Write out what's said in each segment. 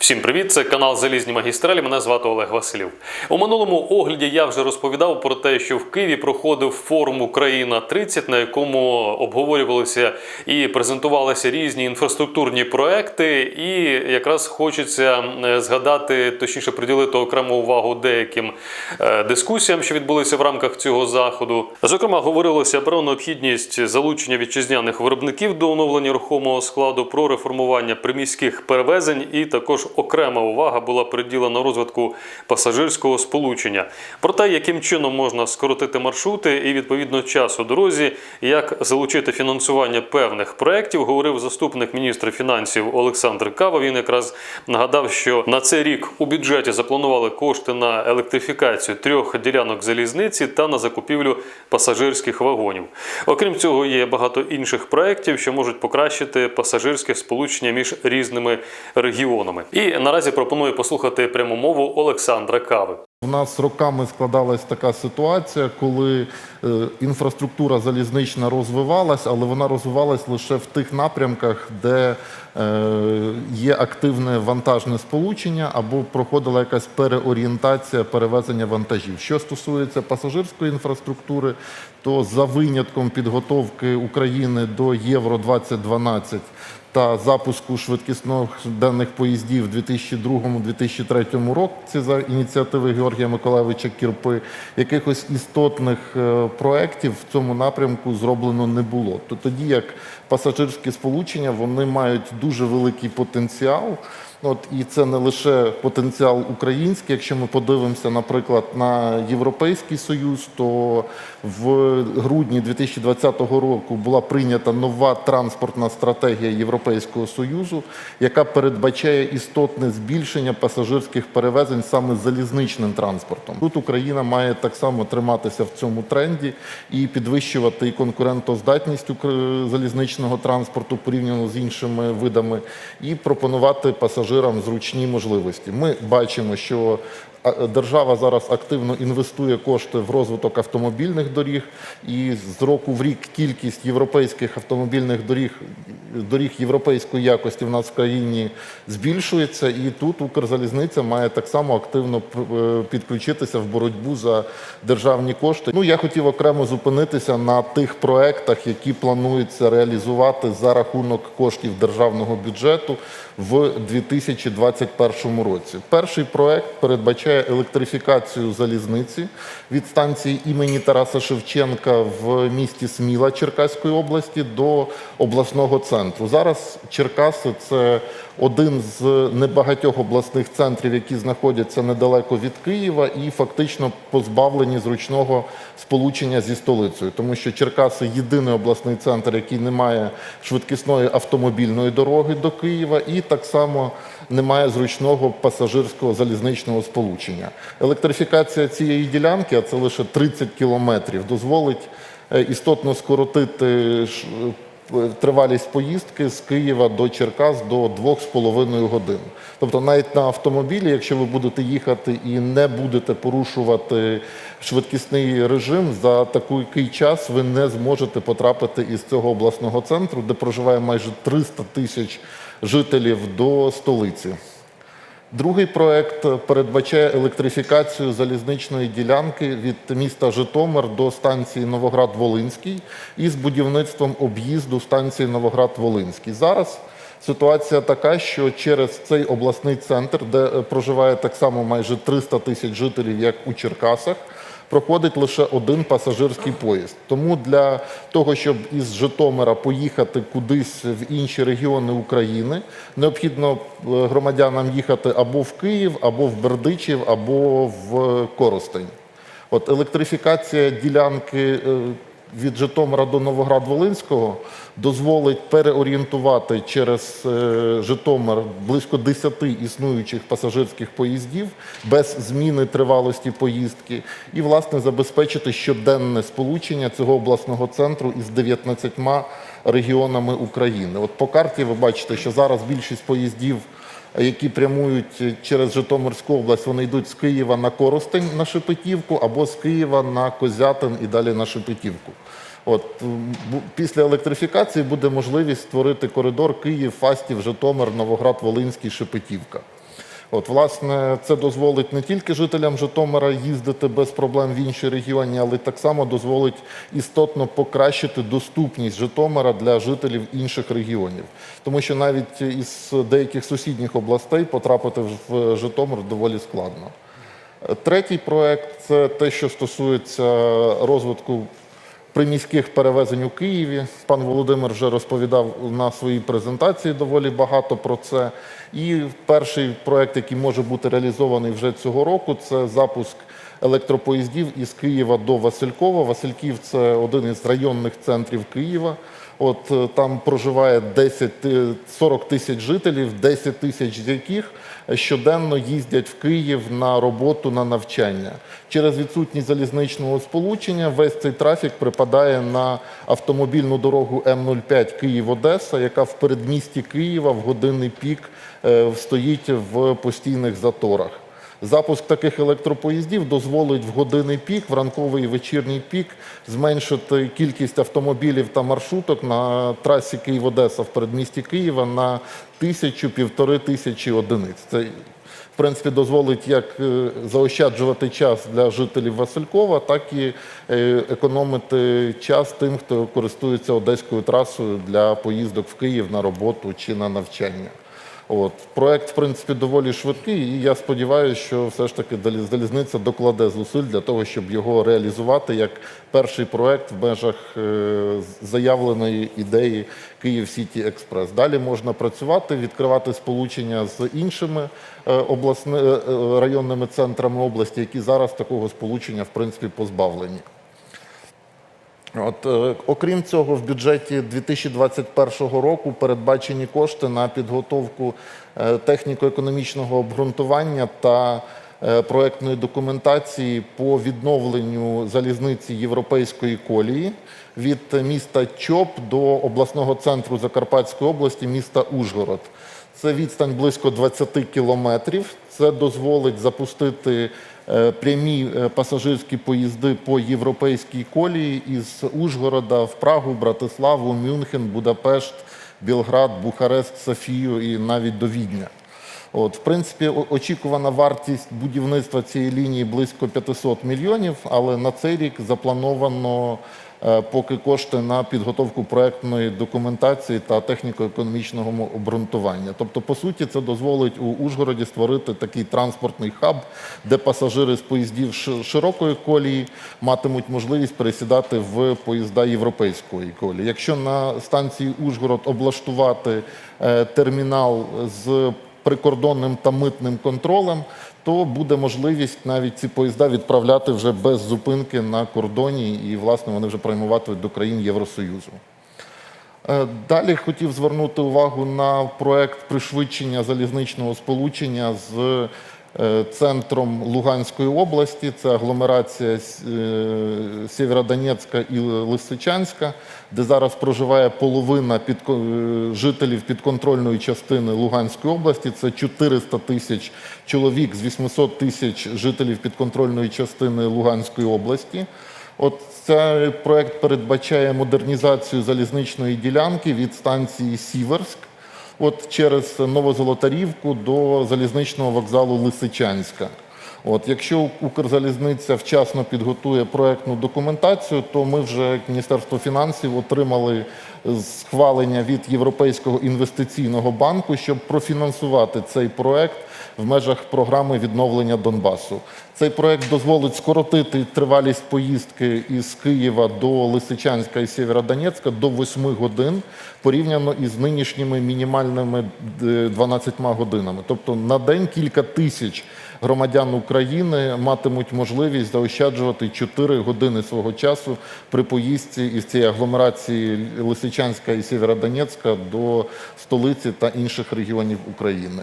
Всім привіт! Це канал Залізні магістралі. Мене звати Олег Василів. У минулому огляді я вже розповідав про те, що в Києві проходив форум Україна 30 на якому обговорювалися і презентувалися різні інфраструктурні проекти. І якраз хочеться е, згадати, точніше приділити окрему увагу деяким е, дискусіям, що відбулися в рамках цього заходу. Зокрема, говорилося про необхідність залучення вітчизняних виробників до оновлення рухомого складу, про реформування приміських перевезень, і також окрема увага була приділена розвитку пасажирського сполучення. Про те, яким чином можна скоротити маршрути і відповідно час у дорозі, як залучити фінансування певних проєктів, говорив заступник міністра фінансів Олександр Кава. Він якраз нагадав, що на цей рік у бюджеті запланували кошти на електрифікацію трьох ділянок залізниці та на закупівлю пасажирських вагонів. Окрім цього, є багато інших проєктів, що можуть покращити пасажирське сполучення між різними регіонами. І наразі пропоную послухати пряму мову Олександра Кави. У нас роками складалась така ситуація, коли е, інфраструктура залізнична розвивалась, але вона розвивалась лише в тих напрямках, де е, є активне вантажне сполучення або проходила якась переорієнтація перевезення вантажів. Що стосується пасажирської інфраструктури, то за винятком підготовки України до Євро 2012 та запуску швидкісних денних поїздів у 2002-2003 році за ініціативи Георгія Миколаєвича Кірпи, якихось істотних е, проєктів в цьому напрямку зроблено не було. То тоді як пасажирські сполучення вони мають дуже великий потенціал. От і це не лише потенціал український. Якщо ми подивимося, наприклад, на Європейський Союз, то в грудні 2020 року була прийнята нова транспортна стратегія Європейського Союзу, яка передбачає істотне збільшення пасажирських перевезень саме залізничним транспортом. Тут Україна має так само триматися в цьому тренді і підвищувати і конкурентоздатність залізничного транспорту порівняно з іншими видами, і пропонувати пасажирам зручні можливості. Ми бачимо, що держава зараз активно інвестує кошти в розвиток автомобільних доріг, і з року в рік кількість європейських автомобільних доріг, доріг європейської якості в нас в країні збільшується. І тут Укрзалізниця має так само активно е, підключитися в боротьбу за державні кошти. Ну я хотів окремо зупинитися на тих проектах, які планується реалізувати за рахунок коштів державного бюджету в 2021 році. Перший проект передбачає електрифікацію залізниці від станції імені Тараса Шевченка в місті Сміла Черкаської області до обласного центру. Зараз Черкаси це один з небагатьох обласних центрів, які знаходяться недалеко від Києва і фактично позбавлені зручного сполучення зі столицею, тому що Черкаси єдиний обласний центр, який не має швидкісної автомобільної дороги до Києва, і так само немає зручного пасажирського залізничного сполучення. Електрифікація цієї ділянки, а це лише 30 кілометрів, дозволить е, істотно скоротити тривалість поїздки з Києва до Черкас до 2,5 годин. Тобто навіть на автомобілі, якщо ви будете їхати і не будете порушувати швидкісний режим, за такий час ви не зможете потрапити із цього обласного центру, де проживає майже 300 тисяч жителів, до столиці. Другий проект передбачає електрифікацію залізничної ділянки від міста Житомир до станції Новоград-Волинський із будівництвом об'їзду станції Новоград-Волинський. Зараз ситуація така, що через цей обласний центр, де е, проживає так само майже 300 тисяч жителів, як у Черкасах, проходить лише один пасажирський поїзд. Тому для того, щоб із Житомира поїхати кудись в інші регіони України, необхідно е, громадянам їхати або в Київ, або в Бердичів, або в Коростень. От електрифікація ділянки е, Житомира до Новоград-Волинського дозволить переорієнтувати через е, Житомир близько 10 існуючих пасажирських поїздів без зміни тривалості поїздки і, власне, забезпечити щоденне сполучення цього обласного центру із 19 регіонами України. От по карті ви бачите, що зараз більшість поїздів які прямують через Житомирську область, вони йдуть з Києва на Коростень на Шепетівку або з Києва на Козятин і далі на Шепетівку. От після електрифікації буде можливість створити коридор Київ, Фастів, Житомир, Новоград, Волинський, Шепетівка. От, власне, це дозволить не тільки жителям Житомира їздити без проблем в інші регіони, але так само дозволить істотно покращити доступність Житомира для жителів інших регіонів. Тому що навіть із деяких сусідніх областей потрапити в Житомир доволі складно. Третій проект це те, що стосується розвитку приміських перевезень у Києві. Пан Володимир вже розповідав на своїй презентації доволі багато про це. І перший проект, який може бути реалізований вже цього року, це запуск електропоїздів із Києва до Василькова. Васильків це один із районних центрів Києва. От е, там проживає 10, ти- 40 тисяч жителів, 10 тисяч з яких щоденно їздять в Київ на роботу, на навчання. Через відсутність залізничного сполучення весь цей трафік припадає на автомобільну дорогу М05 Київ-Одеса, яка в передмісті Києва в годинний пік е, стоїть в постійних заторах. Запуск таких електропоїздів дозволить в години пік, в ранковий і вечірній пік зменшити кількість автомобілів та маршруток на трасі Київ-Одеса в передмісті Києва на тисячу-півтори тисячі одиниць. Це в принципі дозволить як е, заощаджувати час для жителів Василькова, так і е, економити час тим, хто користується одеською трасою для поїздок в Київ на роботу чи на навчання. От проект, в принципі, доволі швидкий, і я сподіваюся, що все ж таки залізниця докладе зусиль для того, щоб його реалізувати як перший проект в межах е, заявленої ідеї Київ Сіті Експрес. Далі можна працювати, відкривати сполучення з іншими е, обласни, е, районними центрами області, які зараз такого сполучення в принципі позбавлені. От, е, окрім цього, в бюджеті 2021 року передбачені кошти на підготовку е, техніко-економічного обґрунтування та е, проектної документації по відновленню залізниці європейської колії від міста Чоп до обласного центру Закарпатської області, міста Ужгород. Це відстань близько 20 кілометрів. Це дозволить запустити е, прямі е, пасажирські поїзди по європейській колії із Ужгорода в Прагу, Братиславу, Мюнхен, Будапешт, Білград, Бухарест, Софію і навіть до Відня. От, в принципі, очікувана вартість будівництва цієї лінії близько 500 мільйонів, але на цей рік заплановано поки кошти на підготовку проектної документації та техніко-економічного обґрунтування. Тобто, по суті, це дозволить у Ужгороді створити такий транспортний хаб, де пасажири з поїздів широкої колії матимуть можливість пересідати в поїзда європейської колії. Якщо на станції Ужгород облаштувати е, термінал з прикордонним та митним контролем, то буде можливість навіть ці поїзда відправляти вже без зупинки на кордоні, і власне вони вже приймуватимуть до країн Євросоюзу. Е, Далі хотів звернути увагу на проект пришвидшення залізничного сполучення з центром Луганської області. Це агломерація е, Сєвєродонецька і Лисичанська, де зараз проживає половина підко- е, жителів підконтрольної частини Луганської області. Це 400 тисяч чоловік з 800 тисяч жителів підконтрольної частини Луганської області. От цей проект передбачає модернізацію залізничної ділянки від станції Сіверськ, от через Новозолотарівку до залізничного вокзалу Лисичанська. От, якщо Укрзалізниця вчасно підготує проектну документацію, то ми вже як Міністерство фінансів отримали схвалення від Європейського інвестиційного банку, щоб профінансувати цей проект в межах програми відновлення Донбасу. Цей проект дозволить скоротити тривалість поїздки із Києва до Лисичанська і Сєвєродонецька до 8 годин порівняно із нинішніми мінімальними е, 12 годинами. Тобто на день кілька тисяч громадян України матимуть можливість заощаджувати 4 години свого часу при поїздці із цієї агломерації Лисичанська і Сєвєродонецька до столиці та інших регіонів України.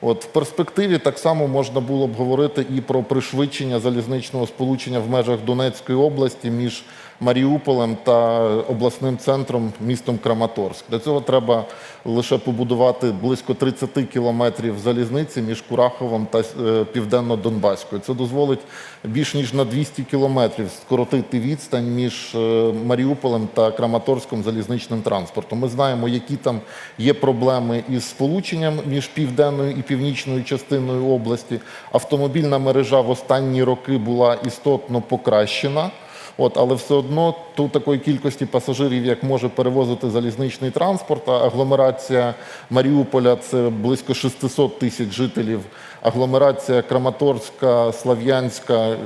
От в перспективі так само можна було б говорити і про пришвидшення залізничного сполучення в межах Донецької області між Маріуполем та обласним центром містом Краматорськ. Для цього треба лише побудувати близько 30 кілометрів залізниці між Кураховом та е, Південно-Донбаською. Це дозволить більш ніж на 200 кілометрів скоротити відстань між е, Маріуполем та Краматорськом залізничним транспортом. Ми знаємо, які там є проблеми із сполученням між південною і північною частиною області. Автомобільна мережа в останні роки була істотно покращена. От, але все одно ту такої кількості пасажирів, як може перевозити залізничний транспорт, агломерація Маріуполя це близько 600 тисяч жителів. Агломерація Краматорська, Слав'янська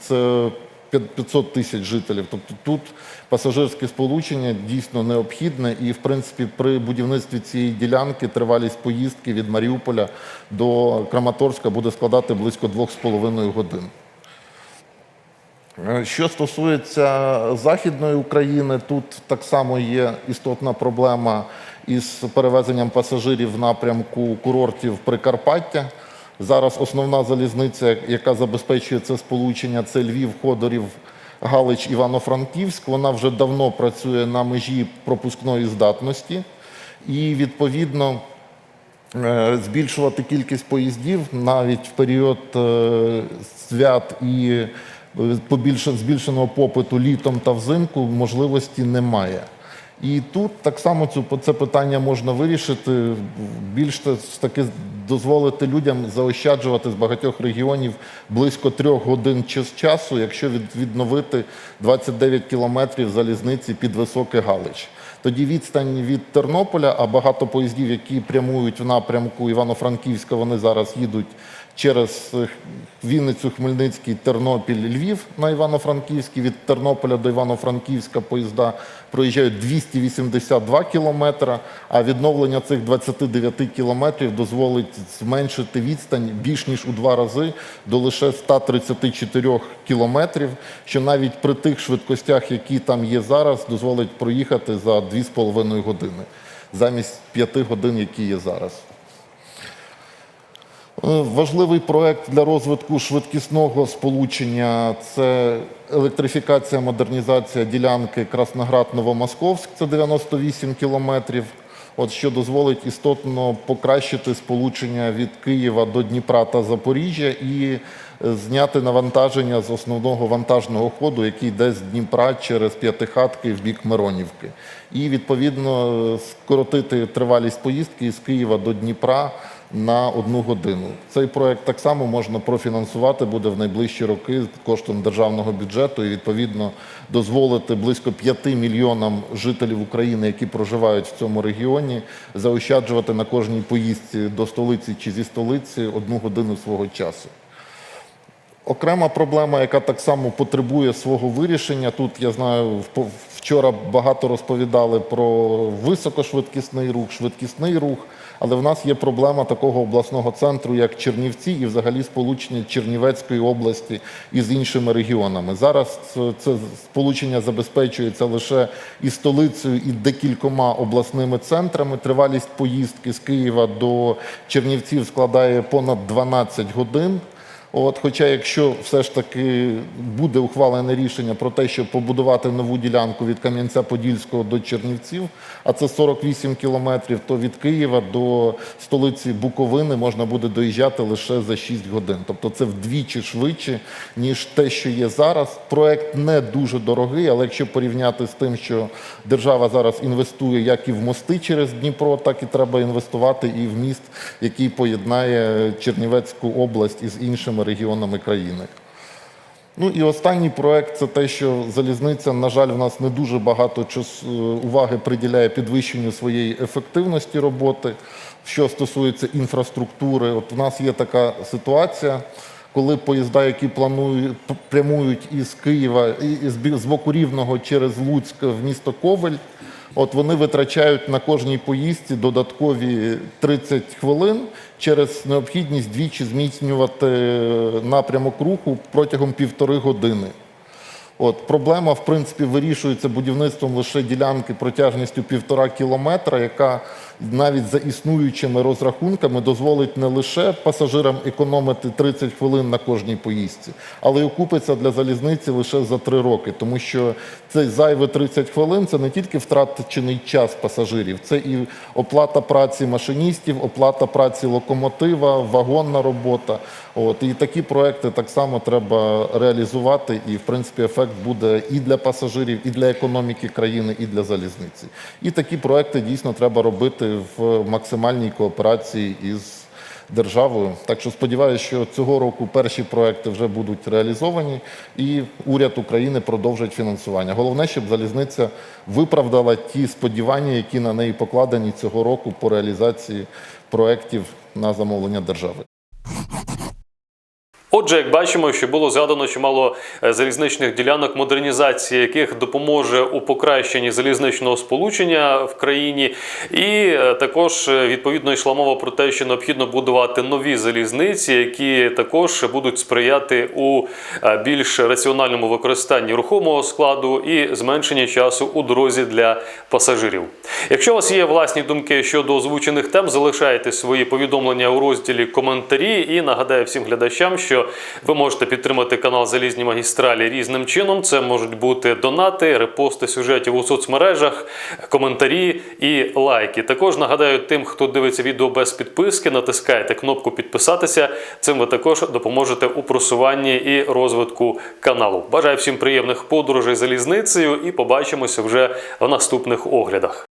це 500 тисяч жителів. Тобто тут пасажирське сполучення дійсно необхідне, і в принципі при будівництві цієї ділянки тривалість поїздки від Маріуполя до Краматорська буде складати близько 2,5 годин. Е, Що стосується Західної України, тут так само є істотна проблема із перевезенням пасажирів в напрямку курортів Прикарпаття. Зараз основна залізниця, яка забезпечує це сполучення, це Львів, Ходорів, Галич, Івано-Франківськ. Вона вже давно працює на межі пропускної здатності. І відповідно е, збільшувати кількість поїздів навіть в період е, свят і збільшеного попиту літом та взимку можливості немає. І тут так само цю це питання можна вирішити, більш та- таки дозволити людям заощаджувати з багатьох регіонів близько трьох годин час- часу, якщо від- відновити 29 кілометрів залізниці під Високе Галич. Тоді відстань від Тернополя, а багато поїздів, які прямують в напрямку Івано-Франківська, вони зараз їдуть через е, Вінницю, Хмельницький, Тернопіль, Львів на Івано-Франківський. Від Тернополя до Івано-Франківська поїзда проїжджають 282 кілометри, а відновлення цих 29 кілометрів дозволить зменшити відстань більш ніж у два рази до лише 134 кілометрів, що навіть при тих швидкостях, які там є зараз, дозволить проїхати за 2,5 години замість 5 годин, які є зараз. Е, Важливий проект для розвитку швидкісного сполучення це електрифікація, модернізація ділянки Красноград-Новомосковськ, це 98 кілометрів. От що дозволить істотно покращити сполучення від Києва до Дніпра та Запоріжжя і е, зняти навантаження з основного вантажного ходу, який йде з Дніпра через П'ятихатки в бік Миронівки. І відповідно е, скоротити тривалість поїздки з Києва до Дніпра на одну годину. Цей проект так само можна профінансувати буде в найближчі роки коштом державного бюджету і відповідно дозволити близько 5 мільйонам жителів України, які проживають в цьому регіоні, заощаджувати на кожній поїздці до столиці чи зі столиці одну годину свого часу. Окрема проблема, яка так само потребує свого вирішення. Тут я знаю, вчора багато розповідали про високошвидкісний рух, швидкісний рух, але в нас є проблема такого обласного центру, як Чернівці, і взагалі сполучення Чернівецької області із іншими регіонами. Зараз це сполучення забезпечується лише і столицею, і декількома обласними центрами. Тривалість поїздки з Києва до Чернівців складає понад 12 годин. От, хоча, якщо все ж таки буде ухвалене рішення про те, щоб побудувати нову ділянку від Кам'янця-Подільського до Чернівців, а це 48 кілометрів, то від Києва до столиці Буковини можна буде доїжджати лише за 6 годин. Тобто це вдвічі швидше, ніж те, що є зараз. Проект не дуже дорогий, але якщо порівняти з тим, що держава зараз інвестує як і в мости через Дніпро, так і треба інвестувати і в міст, який поєднає Чернівецьку область із іншими регіонами країни. Ну і останній проект це те, що залізниця, на жаль, в нас не дуже багато час, е, уваги приділяє підвищенню своєї ефективності роботи. Що стосується інфраструктури, от в нас є така ситуація, коли поїзда, які планують прямують із Києва і з з боку Рівного через Луцьк в місто Ковель, От вони витрачають на кожній поїздці додаткові 30 хвилин через необхідність двічі зміцнювати напрямок руху протягом півтори години. От, проблема, в принципі, вирішується будівництвом лише ділянки протяжністю півтора кілометра, яка навіть за існуючими розрахунками дозволить не лише пасажирам економити 30 хвилин на кожній поїздці, але й окупиться для залізниці лише за 3 роки, тому що цей зайві 30 хвилин це не тільки втрачений час пасажирів, це і оплата праці машиністів, оплата праці локомотива, вагонна робота. От і такі проекти так само треба реалізувати. І в принципі ефект буде і для пасажирів, і для економіки країни, і для залізниці. І такі проекти дійсно треба робити в максимальній кооперації із державою. Так що сподіваюся, що цього року перші проекти вже будуть реалізовані, і уряд України продовжить фінансування. Головне, щоб залізниця виправдала ті сподівання, які на неї покладені цього року по реалізації проектів на замовлення держави. Отже, як бачимо, що було згадано чимало е, залізничних ділянок, модернізація яких допоможе у покращенні залізничного сполучення в країні, і е, також е, відповідно йшла мова про те, що необхідно будувати нові залізниці, які також будуть сприяти у більш раціональному використанні рухомого складу і зменшенні часу у дорозі для пасажирів. Якщо у вас є власні думки щодо озвучених тем, залишайте свої повідомлення у розділі коментарі і нагадаю всім глядачам, що ви можете підтримати канал Залізні магістралі різним чином. Це можуть бути донати, репости сюжетів у соцмережах, коментарі і лайки. Також нагадаю тим, хто дивиться відео без підписки, натискайте кнопку підписатися. Цим ви також допоможете у просуванні і розвитку каналу. Бажаю всім приємних подорожей залізницею і побачимося вже в наступних оглядах.